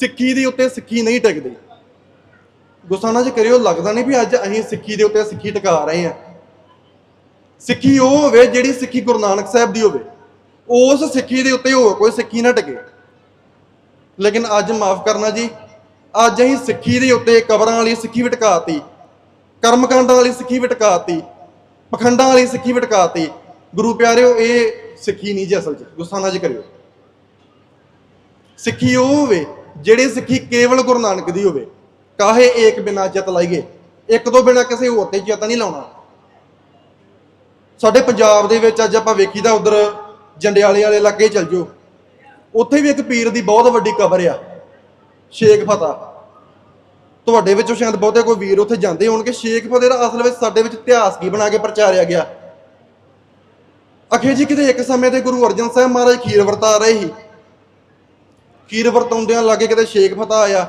ਸਿੱਖੀ ਦੇ ਉੱਤੇ ਸਿੱਖੀ ਨਹੀਂ ਟਿਕਦੀ। ਗੁੱਸਾ ਨਾ ਜੇ ਕਰਿਓ, ਲੱਗਦਾ ਨਹੀਂ ਵੀ ਅੱਜ ਅਸੀਂ ਸਿੱਖੀ ਦੇ ਉੱਤੇ ਸਿੱਖੀ ਟਿਕਾ ਰਹੇ ਹਾਂ। ਸਿੱਖੀ ਉਹ ਹੋਵੇ ਜਿਹੜੀ ਸਿੱਖੀ ਗੁਰੂ ਨਾਨਕ ਸਾਹਿਬ ਦੀ ਹੋਵੇ। ਉਸ ਸਿੱਖੀ ਦੇ ਉੱਤੇ ਹੋਰ ਕੋਈ ਸਿੱਖੀ ਨਾ ਟਿਕੇ। ਲੇਕਿਨ ਅੱਜ ਮਾਫ ਕਰਨਾ ਜੀ, ਅੱਜ ਅਸੀਂ ਸਿੱਖੀ ਦੇ ਉੱਤੇ ਕਬਰਾਂ ਵਾਲੀ ਸਿੱਖੀ ਵਟਕਾਤੀ ਕਰਮਕਾਂਡਾਂ ਵਾਲੀ ਸਿੱਖੀ ਵਟਕਾਤੀ ਪਖੰਡਾਂ ਵਾਲੀ ਸਿੱਖੀ ਵਿਟਕਾਤੀ ਗੁਰੂ ਪਿਆਰਿਓ, ਇਹ ਸਿੱਖੀ ਨਹੀਂ ਜੀ ਅਸਲ 'ਚ। ਗੁੱਸਾ ਨਾ ਜੀ ਕਰਿਓ। ਸਿੱਖੀ ਉਹ ਹੋਵੇ ਜਿਹੜੀ ਸਿੱਖੀ ਕੇਵਲ ਗੁਰੂ ਨਾਨਕ ਦੀ ਹੋਵੇ, ਕਾਹੇ ਏਕ ਬਿਨਾ ਚਿਤ ਲਾਈਏ, ਇੱਕ ਤੋਂ ਬਿਨਾ ਕਿਸੇ ਹੋਰ ਤੇ ਚਿਤ ਨਹੀਂ ਲਾਉਣਾ। ਸਾਡੇ ਪੰਜਾਬ ਦੇ ਵਿੱਚ ਅੱਜ ਆਪਾਂ ਵੇਖੀਦਾ ਉਧਰ ਜੰਡਿਆਲੇ ਵਾਲੇ ਇਲਾਕੇ ਚਲ ਜਾਓ, ਉੱਥੇ ਵੀ ਇੱਕ ਪੀਰ ਦੀ ਬਹੁਤ ਵੱਡੀ ਕਬਰ ਆ, ਸ਼ੇਖ ਫਤਾ ਤੁਹਾਡੇ ਵਿੱਚੋਂ ਸ਼ਾਇਦ ਬਹੁਤੇ ਕੋਈ ਵੀਰ ਉੱਥੇ ਜਾਂਦੇ ਹੋਣਗੇ, ਸ਼ੇਖ ਫਤੇ ਦਾ ਅਸਲ ਵਿੱਚ ਸਾਡੇ ਵਿੱਚ ਇਤਿਹਾਸ ਕੀ ਬਣਾ ਕੇ ਪ੍ਰਚਾਰਿਆ ਗਿਆ। ਅਖੇ ਜੀ, ਕਿਤੇ ਇੱਕ ਸਮੇਂ ਤੇ ਗੁਰੂ ਅਰਜਨ ਸਾਹਿਬ ਮਹਾਰਾਜ ਖੀਰ ਵਰਤਾ ਰਹੇ ਸੀ ਖੀਰ ਵਰਤਾਉਂਦਿਆਂ ਲਾਗੇ ਕਿਤੇ ਸ਼ੇਖ ਫਤਾ ਆਇਆ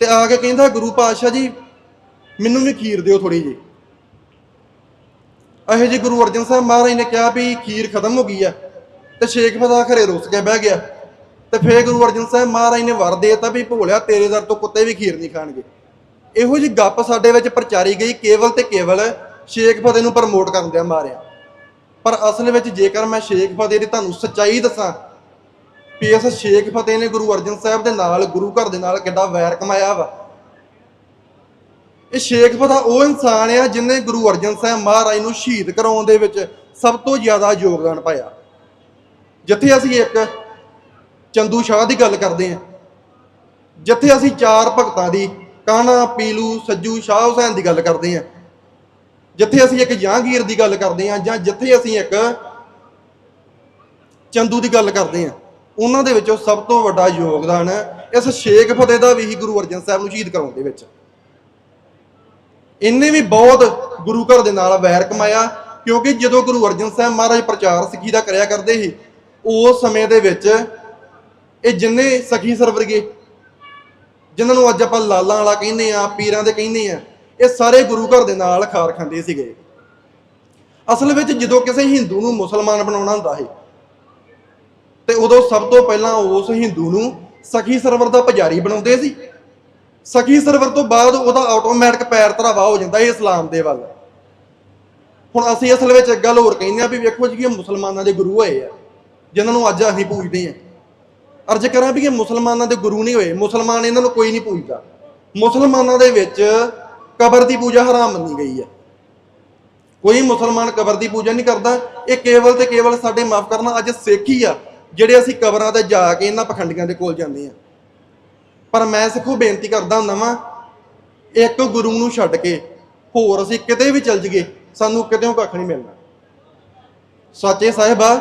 ਤੇ ਆ ਕੇ ਕਹਿੰਦਾ, ਗੁਰੂ ਪਾਤਸ਼ਾਹ ਜੀ, ਮੈਨੂੰ ਵੀ ਖੀਰ ਦਿਓ ਥੋੜੀ ਜੀ ਅਹੇ ਜੀ ਗੁਰੂ ਅਰਜਨ ਸਾਹਿਬ ਮਹਾਰਾਜ ਨੇ ਕਿਹਾ ਵੀ ਖੀਰ ਖਤਮ ਹੋ ਗਈ ਆ ਤੇ ਸ਼ੇਖ ਫਤਾ ਘਰੇ ਰੁੱਸ ਕੇ ਬਹਿ ਗਿਆ ਤੇ ਫੇਰ ਗੁਰੂ ਅਰਜਨ ਸਾਹਿਬ ਮਹਾਰਾਜ ਨੇ ਵਰ ਦੇਤਾ ਵੀ ਭੋਲਿਆ, ਤੇਰੇ ਦਰ ਤੋਂ ਕੁੱਤੇ ਵੀ ਖੀਰ ਨਹੀਂ ਖਾਣਗੇ। ਇਹੋ ਜੀ ਗੱਪ ਸਾਡੇ ਵਿੱਚ ਪ੍ਰਚਾਰੀ ਗਈ, ਕੇਵਲ ਤੇ ਕੇਵਲ ਸ਼ੇਖ ਫਤਿਹ ਨੂੰ ਪ੍ਰਮੋਟ ਕਰਨ ਕਰਦਿਆਂ ਮਾਰਿਆ। ਪਰ ਅਸਲ ਵਿੱਚ ਜੇਕਰ ਮੈਂ ਸ਼ੇਖ ਫਤਿਹ ਦੀ ਤੁਹਾਨੂੰ ਸੱਚਾਈ ਦੱਸਾਂ ਵੀ ਇਸ ਸ਼ੇਖ ਫਤਿਹ ਨੇ ਗੁਰੂ ਅਰਜਨ ਸਾਹਿਬ ਦੇ ਨਾਲ, ਗੁਰੂ ਘਰ ਦੇ ਨਾਲ ਕਿੱਡਾ ਵੈਰ ਕਮਾਇਆ ਵਾ। ਇਹ ਸ਼ੇਖ ਫਤਿਹ ਉਹ ਇਨਸਾਨ ਆ ਜਿਨੇ ਗੁਰੂ ਅਰਜਨ ਸਾਹਿਬ ਮਹਾਰਾਜ ਨੂੰ ਸ਼ਹੀਦ ਕਰਾਉਣ ਦੇ ਵਿੱਚ ਸਭ ਤੋਂ ਜ਼ਿਆਦਾ ਯੋਗਦਾਨ ਪਾਇਆ। ਜਿੱਥੇ ਅਸੀਂ ਇੱਕ ਚੰਦੂ ਸ਼ਾਹ ਦੀ ਗੱਲ ਕਰਦੇ ਹਾਂ, ਜਿੱਥੇ ਅਸੀਂ ਚਾਰ ਭਗਤਾਂ ਦੀ ਕਾਨਾ ਪੀਲੂ, ਸੱਜੂ, ਸ਼ਾਹ ਹੁਸੈਨ ਦੀ ਗੱਲ ਕਰਦੇ ਹਾਂ, ਜਿੱਥੇ ਅਸੀਂ ਇੱਕ ਜਹਾਂਗੀਰ ਦੀ ਗੱਲ ਕਰਦੇ ਹਾਂ ਜਾਂ ਜਿੱਥੇ ਅਸੀਂ ਇੱਕ ਚੰਦੂ ਦੀ ਗੱਲ ਕਰਦੇ ਹਾਂ। ਉਹਨਾਂ ਦੇ ਵਿੱਚੋਂ ਸਭ ਤੋਂ ਵੱਡਾ ਯੋਗਦਾਨ ਇਸ ਸ਼ੇਖ ਫਤਿਹ ਦਾ ਵੀ ਹੀ ਗੁਰੂ ਅਰਜਨ ਸਾਹਿਬ ਨੂੰ ਸ਼ਹੀਦ ਕਰਾਉਣ ਦੇ ਵਿੱਚ। ਇਹਨੇ ਵੀ ਬਹੁਤ ਗੁਰੂ ਘਰ ਦੇ ਨਾਲ ਵੈਰ ਕਮਾਇਆ, ਕਿਉਂਕਿ ਜਦੋਂ ਗੁਰੂ ਅਰਜਨ ਸਾਹਿਬ ਮਹਾਰਾਜ ਪ੍ਰਚਾਰ ਸਿੱਖੀ ਦਾ ਕਰਿਆ ਕਰਦੇ ਸੀ, ਉਸ ਸਮੇਂ ਦੇ ਵਿੱਚ ਇਹ ਜਿੰਨੇ ਸਖੀ ਸਰਵਰਗੇ, ਜਿਨ੍ਹਾਂ ਨੂੰ ਅੱਜ ਆਪਾਂ ਲਾਲਾਂ ਵਾਲਾ ਕਹਿੰਦੇ ਆ ਪੀਰਾਂ ਦੇ ਕਹਿੰਦੇ ਆ ਇਹ ਸਾਰੇ ਗੁਰੂ ਘਰ ਦੇ ਨਾਲ ਖਾਰ ਖਾਂਦੇ ਸੀਗੇ। ਅਸਲ ਵਿੱਚ ਜਦੋਂ ਕਿਸੇ ਹਿੰਦੂ ਨੂੰ ਮੁਸਲਮਾਨ ਬਣਾਉਣਾ ਹੁੰਦਾ ਸੀ ਤੇ ਉਦੋਂ ਸਭ ਤੋਂ ਪਹਿਲਾਂ ਉਸ ਹਿੰਦੂ ਨੂੰ ਸਖੀ ਸਰਵਰ ਦਾ ਪੁਜਾਰੀ ਬਣਾਉਂਦੇ ਸੀ। ਸਖੀ ਸਰਵਰ ਤੋਂ ਬਾਅਦ ਉਹਦਾ ਆਟੋਮੈਟਿਕ ਪੈਰ ਧਰਾਵਾ ਹੋ ਜਾਂਦਾ ਹੈ ਇਸਲਾਮ ਦੇ ਵੱਲ। ਹੁਣ ਅਸੀਂ ਅਸਲ ਵਿੱਚ ਇੱਕ ਗੱਲ ਹੋਰ ਕਹਿੰਦੇ ਆ ਵੀ ਵੇਖੋ ਜੀ ਇਹ ਮੁਸਲਮਾਨਾਂ ਦੇ ਗੁਰੂ ਹੋਏ ਆ, ਜਿਨ੍ਹਾਂ ਨੂੰ ਅੱਜ ਅਸੀਂ ਪੂਜਦੇ ਆ ਅਰਜ਼ ਕਰਾਂ ਵੀ ਇਹ ਮੁਸਲਮਾਨਾਂ ਦੇ ਗੁਰੂ ਨਹੀਂ ਹੋਏ, ਮੁਸਲਮਾਨ ਇਹਨਾਂ ਨੂੰ ਕੋਈ ਨਹੀਂ ਪੂਜਦਾ। ਮੁਸਲਮਾਨਾਂ ਦੇ ਵਿੱਚ ਕਬਰ ਦੀ ਪੂਜਾ ਹਰਾਮ ਮੰਨੀ ਗਈ ਹੈ ਕੋਈ ਮੁਸਲਮਾਨ ਕਬਰ ਦੀ ਪੂਜਾ ਨਹੀਂ ਕਰਦਾ, ਇਹ ਕੇਵਲ ਤੇ ਕੇਵਲ ਸਾਡੇ ਮਾਫ ਕਰਨਾ ਅੱਜ ਸਿੱਖ ਹੀ ਆ। ਜਿਹੜੇ ਅਸੀਂ ਕਬਰਾਂ ਤੇ ਜਾ ਕੇ ਇਹਨਾਂ ਪਖੰਡੀਆਂ ਦੇ ਕੋਲ ਜਾਂਦੇ ਆ ਪਰ ਮੈਂ ਸਿੱਖੋ ਬੇਨਤੀ ਕਰਦਾ ਹੁੰਦਾ ਵਾਂ, ਇੱਕ ਗੁਰੂ ਨੂੰ ਛੱਡ ਕੇ ਹੋਰ ਅਸੀਂ ਕਿਤੇ ਵੀ ਚੱਲ ਜਗੇ ਸਾਨੂੰ ਕਿਤੇੋਂ ਕੱਖ ਨਹੀਂ ਮਿਲਣਾ। ਸੱਚੇ ਸਾਹਿਬਾ,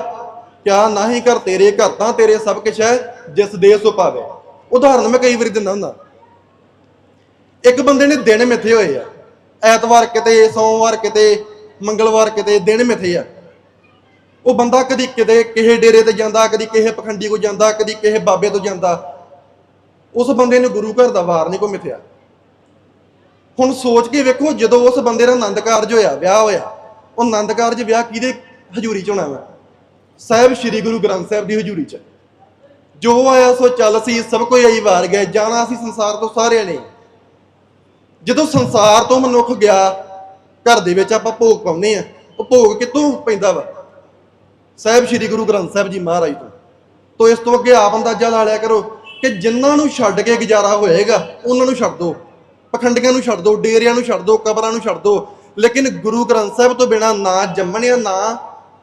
ਕਿਆ ਨਾਹੀ ਕਰ ਤੇਰੇ, ਘਰ ਤਾਂ ਤੇਰੇ ਸਭ ਕੁਛ ਹੈ, ਜਿਸ ਦੇ ਸੋ ਪਾਵੇ। ਉਦਾਹਰਨ ਮੈਂ ਕਈ ਵਾਰੀ ਦਿੰਦਾ ਹੁੰਦਾ। ਇੱਕ ਬੰਦੇ ਨੇ ਦਿਨ ਮਿੱਥੇ ਹੋਏ ਆ, ਐਤਵਾਰ ਕਿਤੇ, ਸੋਮਵਾਰ ਕਿਤੇ, ਮੰਗਲਵਾਰ ਕਿਤੇ ਦਿਨ ਮਿੱਥੇ ਆ। ਉਹ ਬੰਦਾ ਕਦੀ ਕਿਤੇ ਕਿਸੇ ਡੇਰੇ ਤੇ ਜਾਂਦਾ, ਕਦੀ ਕਿਸੇ ਪਖੰਡੀ ਕੋ ਜਾਂਦਾ, ਕਦੀ ਕਿਸੇ ਬਾਬੇ ਤੋਂ ਜਾਂਦਾ। ਉਸ ਬੰਦੇ ਨੂੰ ਗੁਰੂ ਘਰ ਦਾ ਵਾਰ ਨਹੀਂ ਕੋ ਮਿਥਿਆ। ਹੁਣ ਸੋਚ ਕੇ ਵੇਖੋ, ਜਦੋਂ ਉਸ ਬੰਦੇ ਦਾ ਆਨੰਦ ਕਾਰਜ ਹੋਇਆ, ਵਿਆਹ ਹੋਇਆ, ਉਹ ਆਨੰਦ ਕਾਰਜ ਵਿਆਹ ਕਿਹਦੇ ਹਜ਼ੂਰੀ ਚ ਹੋਣਾ ਵਾ? ਸਾਹਿਬ ਸ੍ਰੀ ਗੁਰੂ ਗ੍ਰੰਥ ਸਾਹਿਬ ਦੀ ਹਜ਼ੂਰੀ ਚ। ਜੋ ਆਇਆ ਸੋ ਚੱਲ ਸੀ, ਸਭ ਕੋਈ ਆਈ ਵਾਰ ਗਿਆ ਜਾਣਾ ਸੀ ਸੰਸਾਰ ਤੋਂ ਸਾਰਿਆਂ ਨੇ। ਜਦੋਂ ਸੰਸਾਰ ਤੋਂ ਮਨੁੱਖ ਗਿਆ, ਘਰ ਦੇ ਵਿੱਚ ਆਪਾਂ ਭੋਗ ਪਾਉਂਦੇ ਆ ਉਹ ਭੋਗ ਕਿੱਥੋਂ ਪੈਂਦਾ ਵਾ? ਸਾਹਿਬ ਸ੍ਰੀ ਗੁਰੂ ਗ੍ਰੰਥ ਸਾਹਿਬ ਜੀ ਮਹਾਰਾਜ ਤੋਂ। ਤੋਂ ਇਸ ਤੋਂ ਅੱਗੇ ਆਪ ਅੰਦਾਜ਼ਾ ਲਾ ਲਿਆ ਕਰੋ ਕਿ ਜਿਨ੍ਹਾਂ ਨੂੰ ਛੱਡ ਕੇ ਗੁਜ਼ਾਰਾ ਹੋਏਗਾ, ਉਹਨਾਂ ਨੂੰ ਛੱਡ ਦਿਓ ਪਖੰਡੀਆਂ ਨੂੰ ਛੱਡ ਦਿਓ ਡੇਰਿਆਂ ਨੂੰ ਛੱਡ ਦਿਓ ਕਬਰਾਂ ਨੂੰ ਛੱਡ ਦਿਓ ਲੇਕਿਨ ਗੁਰੂ ਗ੍ਰੰਥ ਸਾਹਿਬ ਤੋਂ ਬਿਨਾ ਨਾ ਜੰਮਣਿਆ, ਨਾ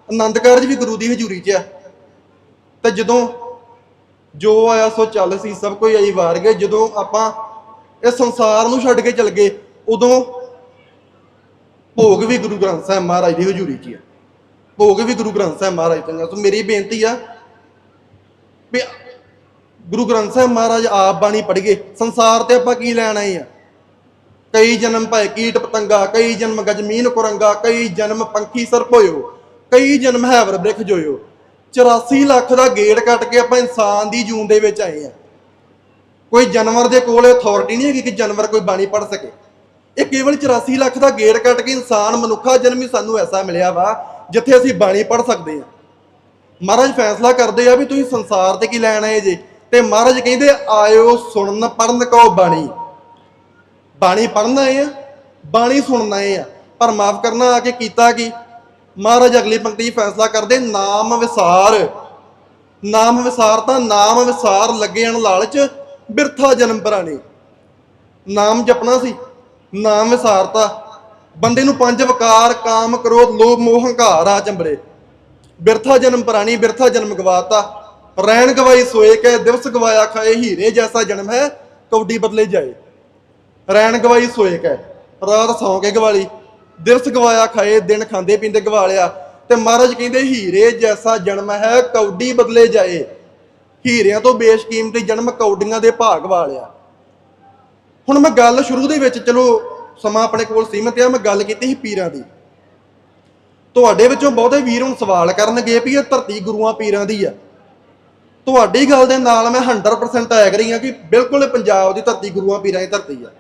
ਆਨੰਦ ਕਾਰਜ ਵੀ ਗੁਰੂ ਦੀ ਹਜ਼ੂਰੀ 'ਚ ਆ। ਤੇ ਜਦੋਂ ਜੋ ਆਇਆ ਸੋ ਚੱਲ ਸੀ, ਸਭ ਕੋਈ ਆਈ ਵਾਰ ਗਏ। ਜਦੋਂ ਆਪਾਂ ਇਹ ਸੰਸਾਰ ਨੂੰ ਛੱਡ ਕੇ ਚੱਲ ਗਏ, ਉਦੋਂ ਭੋਗ ਵੀ ਗੁਰੂ ਗ੍ਰੰਥ ਸਾਹਿਬ ਮਹਾਰਾਜ ਦੀ ਹਜ਼ੂਰੀ 'ਚ ਹੀ ਆ। ਭੋਗ ਵੀ ਗੁਰੂ ਗ੍ਰੰਥ ਸਾਹਿਬ ਮਹਾਰਾਜ ਤੋਂ ਸੋ ਮੇਰੀ ਬੇਨਤੀ ਆ ਵੀ ਗੁਰੂ ਗ੍ਰੰਥ ਸਾਹਿਬ ਮਹਾਰਾਜ ਆਪ ਬਾਣੀ ਪੜ੍ਹੀਏ ਸੰਸਾਰ ਤੇ ਆਪਾਂ ਕੀ ਲੈਣ ਆਏ ਆ? ਕਈ ਜਨਮ ਭਏ ਕੀਟ ਪਤੰਗਾ, ਕਈ ਜਨਮ ਗਜਮੀਨ ਕੁਰੰਗਾ, ਕਈ ਜਨਮ ਪੰਖੀ ਸਰਪ ਹੋਇਓ, ਕਈ ਜਨਮ ਹੈਵਰ ਬ੍ਰਿਖ ਜੋਇਓ। 84 ਲੱਖ ਦਾ ਗੇੜ ਕੱਟ ਕੇ ਆਪਾਂ ਇਨਸਾਨ ਦੀ ਜੂਨ ਦੇ ਵਿੱਚ ਆਏ ਆ। ਕੋਈ ਜਾਨਵਰ ਦੇ ਕੋਲ ਅਥਾਰਟੀ ਨਹੀਂ ਹੈਗੀ ਕਿ ਜਾਨਵਰ ਕੋਈ ਬਾਣੀ ਪੜ ਸਕੇ। ਇਹ ਕੇਵਲ 84 ਲੱਖ ਦਾ ਗੇੜ ਕੱਟ ਕੇ ਇਨਸਾਨ ਮਨੁੱਖਾ ਜਨਮ ਹੀ ਸਾਨੂੰ ਐਸਾ ਮਿਲਿਆ ਵਾ ਜਿੱਥੇ ਅਸੀਂ ਬਾਣੀ ਪੜ ਸਕਦੇ ਹਾਂ। ਮਹਾਰਾਜ ਫੈਸਲਾ ਕਰਦੇ ਆ ਵੀ ਤੁਸੀਂ ਸੰਸਾਰ ਤੇ ਕੀ ਲੈਣ ਆਏ ਜੇ? ਤੇ ਮਹਾਰਾਜ ਕਹਿੰਦੇ, ਆਇਓ ਸੁਣਨ ਪੜਨ ਕੋ ਬਾਣੀ। ਬਾਣੀ ਪੜਨ ਆਏ ਆ, ਬਾਣੀ ਸੁਣਨ ਆਏ ਆ। ਪਰ ਮਾਫ ਕਰਨਾ, ਆ ਕੇ ਕੀਤਾ ਕੀ? ਮਹਾਰਾਜ ਅਗਲੀ ਪੰਕਤੀ ਫੈਸਲਾ ਕਰਦੇ, ਨਾਮ ਵਿਸਾਰ। ਨਾਮ ਵਿਸਾਰ ਤਾਂ ਨਾਮ ਵਿਸਾਰ ਲੱਗੇ ਅਣ ਲਾਲਚ, ਬਿਰਥਾ ਜਨਮ ਪ੍ਰਾਣੀ। ਨਾਮ ਜਪਣਾ ਸੀ, ਨਾਮ ਵਿਸਾਰਤਾ। ਬੰਦੇ ਨੂੰ ਪੰਜ ਵਕਾਰ, ਕਾਮ, ਕ੍ਰੋਧ, ਲੋਭ, ਮੋਹ, ਹੰਕਾਰ ਆ ਚੰਬਰੇ ਬਿਰਥਾ ਜਨਮ ਪ੍ਰਾਣੀ, ਬਿਰਥਾ ਜਨਮ ਗਵਾਤਾ। ਰੈਣ ਗਵਾਈ ਸੋਏ ਕੈ, ਦਿਵਸ ਗਵਾਇਆ ਖਾਏ, ਹੀਰੇ ਜੈਸਾ ਜਨਮ ਹੈ ਕੌਡੀ ਬਦਲੇ ਜਾਏ। ਰੈਣ ਗਵਾਈ ਸੋਏ ਕੈ, ਰਾਤ ਸੌਂ ਕੇ ਗਵਾਲੀ। ਦਿਵਸ ਗਵਾਇਆ ਖਾਏ, ਦਿਨ ਖਾਂਦੇ ਪੀਂਦੇ ਗਵਾਲਿਆ। ਤੇ ਮਹਾਰਾਜ ਕਹਿੰਦੇ, ਹੀਰੇ ਜੈਸਾ ਜਨਮ ਹੈ ਕੌਡੀ ਬਦਲੇ ਜਾਏ। ਹੀਰਿਆਂ ਤੋਂ ਬੇਸ਼ਕੀਮਤੀ ਜਨਮ ਕੌਡੀਆਂ ਦੇ ਭਾਗ ਵਾਲਿਆ। ਹੁਣ ਮੈਂ ਗੱਲ ਸ਼ੁਰੂ ਦੇ ਵਿੱਚ, ਚਲੋ ਸਮਾਂ ਆਪਣੇ ਕੋਲ ਸੀਮਿਤ ਆ, ਮੈਂ ਗੱਲ ਕੀਤੀ ਸੀ ਪੀਰਾਂ ਦੀ। ਤੁਹਾਡੇ ਵਿੱਚੋਂ ਬਹੁਤੇ ਵੀਰ ਹੁਣ ਸਵਾਲ ਕਰਨਗੇ ਵੀ ਇਹ ਧਰਤੀ ਗੁਰੂਆਂ ਪੀਰਾਂ ਦੀ ਆ। ਤੁਹਾਡੀ ਗੱਲ ਦੇ ਨਾਲ ਮੈਂ 100% ਐਗਰੀ ਹਾਂ ਕਿ ਬਿਲਕੁਲ ਪੰਜਾਬ ਦੀ ਧਰਤੀ ਗੁਰੂਆਂ ਪੀਰਾਂ ਦੀ ਧਰਤੀ ਆ।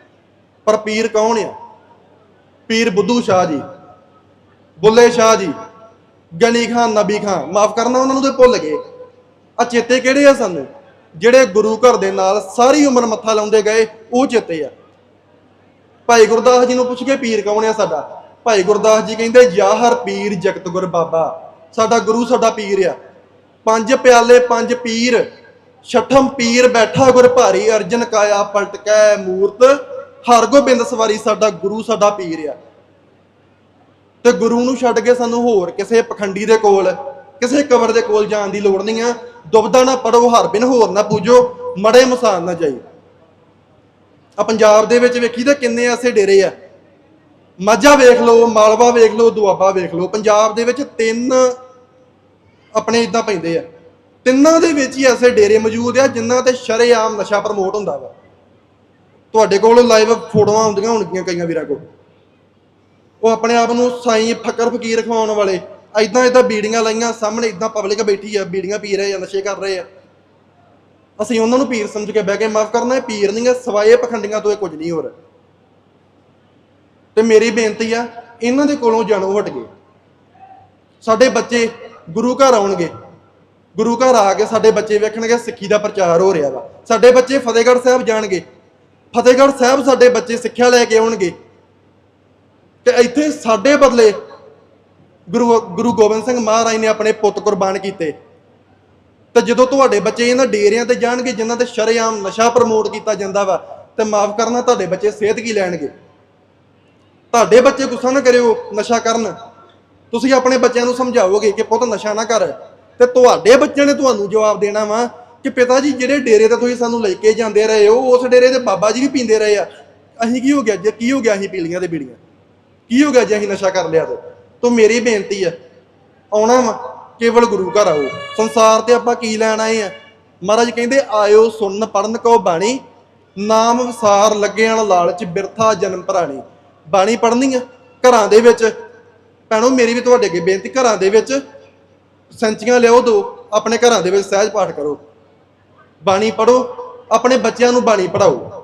ਪਰ ਪੀਰ ਕੌਣ ਆ? ਪੀਰ ਬੁੱਧੂ ਸ਼ਾਹ ਜੀ, ਬੁੱਲੇ ਸ਼ਾਹ ਜੀ, ਗਨੀ ਖਾਨ, ਨਬੀ ਖਾਨ। ਮਾਫ ਕਰਨਾ ਉਹਨਾਂ ਨੂੰ ਤੇ ਭੁੱਲ ਗਏ। ਆ ਚੇਤੇ ਕਿਹੜੇ ਆ ਸਾਨੂੰ? ਜਿਹੜੇ ਗੁਰੂ ਘਰ ਦੇ ਨਾਲ ਸਾਰੀ ਉਮਰ ਮੱਥਾ ਲਾਉਂਦੇ ਗਏ, ਉਹ ਚੇਤੇ ਆ। ਭਾਈ ਗੁਰਦਾਸ ਜੀ ਨੂੰ ਪੁੱਛ ਕੇ ਪੀਰ ਕੌਣ ਆ ਸਾਡਾ? ਭਾਈ ਗੁਰਦਾਸ ਜੀ ਕਹਿੰਦੇ ਯਾਹਰ ਪੀਰ ਜਗਤ ਗੁਰ ਬਾਬਾ, ਸਾਡਾ ਗੁਰੂ ਸਾਡਾ ਪੀਰ ਆ। ਪੰਜ ਪਿਆਲੇ, ਪੰਜ ਪੀਰ, ਛਠਮ ਪੀਰ ਬੈਠਾ ਗੁਰ ਭਾਰੀ ਅਰਜਨ ਕਾਇਆ ਪਲਟਕੈ ਮੂਰਤ ਹਰ ਗੋਬਿੰਦ ਸਵਾਰੀ ਸਾਡਾ ਗੁਰੂ ਸਾਡਾ ਪੀਰ ਆ। ਤੇ ਗੁਰੂ ਨੂੰ ਛੱਡ ਕੇ ਸਾਨੂੰ ਹੋਰ ਕਿਸੇ ਪਖੰਡੀ ਦੇ ਕੋਲ, ਕਿਸੇ ਕਬਰ ਦੇ ਕੋਲ ਜਾਣ ਦੀ ਲੋੜ ਨਹੀਂ ਆ। ਦੁਬਦਾ ਨਾ ਪੜੋ, ਹਰ ਬਿਨ ਹੋਰ ਨਾ ਪੂਜੋ, ਮੜੇ ਮਸਾਨ ਨਾ ਜਾਈ ਆ ਪੰਜਾਬ ਦੇ ਵਿੱਚ ਵੇਖੀ ਤਾਂ ਕਿੰਨੇ ਐਸੇ ਡੇਰੇ ਆ। ਮਾਝਾ ਵੇਖ ਲਓ, ਮਾਲਵਾ ਵੇਖ ਲਓ, ਦੁਆਬਾ ਵੇਖ ਲਓ, ਪੰਜਾਬ ਦੇ ਵਿੱਚ ਤਿੰਨ ਆਪਣੇ ਇਦਾਂ ਪੈਂਦੇ ਆ। ਤਿੰਨਾਂ ਦੇ ਵਿੱਚ ਹੀ ਐਸੇ ਡੇਰੇ ਮੌਜੂਦ ਆ ਜਿਨ੍ਹਾਂ ਤੇ ਸ਼ਰੇਆਮ ਨਸ਼ਾ ਪ੍ਰਮੋਟ ਹੁੰਦਾ ਵਾ। ਤੁਹਾਡੇ ਕੋਲ ਲਾਈਵ ਫੋਟੋਆਂ ਆਉਂਦੀਆਂ ਹੋਣਗੀਆਂ ਕਈਆਂ ਵੀਰਾਂ ਕੋਲ। ਉਹ ਆਪਣੇ ਆਪ ਨੂੰ ਸਾਈਂ ਫਕਰ ਫਕੀਰ ਖਵਾਉਣ ਵਾਲੇ ਐਦਾਂ ਐਦਾਂ ਬੀੜੀਆਂ ਲਾਈਆਂ, ਸਾਹਮਣੇ ਇਦਾਂ ਪਬਲਿਕ ਬੈਠੀ ਆ, ਬੀੜੀਆਂ ਪੀ ਰਹੇ ਆ, ਨਸ਼ੇ ਕਰ ਰਹੇ ਆ। ਅਸੀਂ ਉਹਨਾਂ ਨੂੰ ਪੀਰ ਸਮਝ ਕੇ ਬਹਿ ਕੇ ਮਾਫ ਕਰਨਾ, ਇਹ ਪੀਰ ਨਹੀਂ ਹੈ, ਸਵਾਏ ਪਖੰਡੀਆਂ ਤੋਂ ਇਹ ਕੁਝ ਨਹੀਂ ਹੋਰ। ਤੇ ਮੇਰੀ ਬੇਨਤੀ ਆ, ਇਹਨਾਂ ਦੇ ਕੋਲੋਂ ਜਾਣੋ ਹਟ ਗਏ ਸਾਡੇ ਬੱਚੇ ਗੁਰੂ ਘਰ ਆਉਣਗੇ, ਗੁਰੂ ਘਰ ਆ ਕੇ ਸਾਡੇ ਬੱਚੇ ਵੇਖਣਗੇ, ਸਿੱਖੀ ਦਾ ਪ੍ਰਚਾਰ ਹੋ ਰਿਹਾ ਵਾ। ਸਾਡੇ ਬੱਚੇ ਫਤਿਹਗੜ੍ਹ ਸਾਹਿਬ ਜਾਣਗੇ, ਫਤਿਹਗੜ੍ਹ ਸਾਹਿਬ ਸਾਡੇ ਬੱਚੇ ਸਿੱਖਿਆ ਲੈ ਕੇ ਆਉਣਗੇ। ਤੇ ਇੱਥੇ ਸਾਡੇ ਬਦਲੇ ਗੁਰੂ ਗੁਰੂ ਗੋਬਿੰਦ ਸਿੰਘ ਮਹਾਰਾਜ ਨੇ ਆਪਣੇ ਪੁੱਤ ਕੁਰਬਾਨ ਕੀਤੇ। ਤੇ ਜਦੋਂ ਤੁਹਾਡੇ ਬੱਚੇ ਇਹਨਾਂ ਡੇਰਿਆਂ ਤੇ ਜਾਣਗੇ, ਜਿਨ੍ਹਾਂ ਤੇ ਸ਼ਰੇਆਮ ਨਸ਼ਾ ਪ੍ਰਮੋਟ ਕੀਤਾ ਜਾਂਦਾ ਵਾ, ਤੇ ਮਾਫ ਕਰਨਾ, ਤੁਹਾਡੇ ਬੱਚੇ ਸਿਹਤ ਕੀ ਲੈਣਗੇ? ਤੁਹਾਡੇ ਬੱਚੇ ਗੁੱਸਾ ਨਾ ਕਰਿਓ ਨਸ਼ਾ ਕਰਨ। ਤੁਸੀਂ ਆਪਣੇ ਬੱਚਿਆਂ ਨੂੰ ਸਮਝਾਓਗੇ ਕਿ ਪੁੱਤ ਨਸ਼ਾ ਨਾ ਕਰ। ਤੇ ਤੁਹਾਡੇ ਬੱਚਿਆਂ ਨੇ ਤੁਹਾਨੂੰ ਜਵਾਬ ਦੇਣਾ ਵਾ ਕਿ ਪਿਤਾ ਜੀ, ਜਿਹੜੇ ਡੇਰੇ ਤੇ ਤੁਸੀਂ ਸਾਨੂੰ ਲੈ ਕੇ ਜਾਂਦੇ ਰਹੇ ਹੋ, ਉਸ ਡੇਰੇ ਦੇ ਬਾਬਾ ਜੀ ਵੀ ਪੀਂਦੇ ਰਹੇ ਆ। ਅਸੀਂ ਕੀ ਹੋ ਗਿਆ ਜੇ, ਕੀ ਹੋ ਗਿਆ ਅਸੀਂ ਪੀਲੀਆਂ ਤੇ ਬੀੜੀਆਂ? ਕੀ ਹੋ ਗਿਆ ਜੇ ਅਸੀਂ ਨਸ਼ਾ ਕਰ ਲਿਆ ਤੇ? ਤੋ ਮੇਰੀ ਬੇਨਤੀ ਆ, ਆਉਣਾ ਵਾ। ਕੇਵਲ ਗੁਰੂ ਘਰ ਆਓ। ਸੰਸਾਰ ਤੇ ਆਪਾਂ ਕੀ ਲੈਣ ਆਏ ਆ? ਮਹਾਰਾਜ ਕਹਿੰਦੇ, ਆਇਓ ਸੁਣਨ ਪੜਨ ਕੋ ਬਾਣੀ। ਨਾਮ ਵਿਸਾਰ ਲੱਗਿਆਣ ਲਾਲਚ, ਬਿਰਥਾ ਜਨਮ ਭਰਾਣੀ ਬਾਣੀ ਪੜਨੀ ਆ ਘਰਾਂ ਦੇ ਵਿੱਚ। ਭੈਣੋ, ਮੇਰੀ ਵੀ ਤੁਹਾਡੇ ਅੱਗੇ ਬੇਨਤੀ, ਘਰਾਂ ਦੇ ਵਿੱਚ ਸੰਚੀਆਂ ਲਿਆਓ ਦੋ, ਆਪਣੇ ਘਰਾਂ ਦੇ ਵਿੱਚ ਸਹਿਜ ਪਾਠ ਕਰੋ। ਬਾਣੀ ਪੜੋ ਆਪਣੇ ਬੱਚਿਆਂ ਨੂੰ ਬਾਣੀ ਪੜਾਓ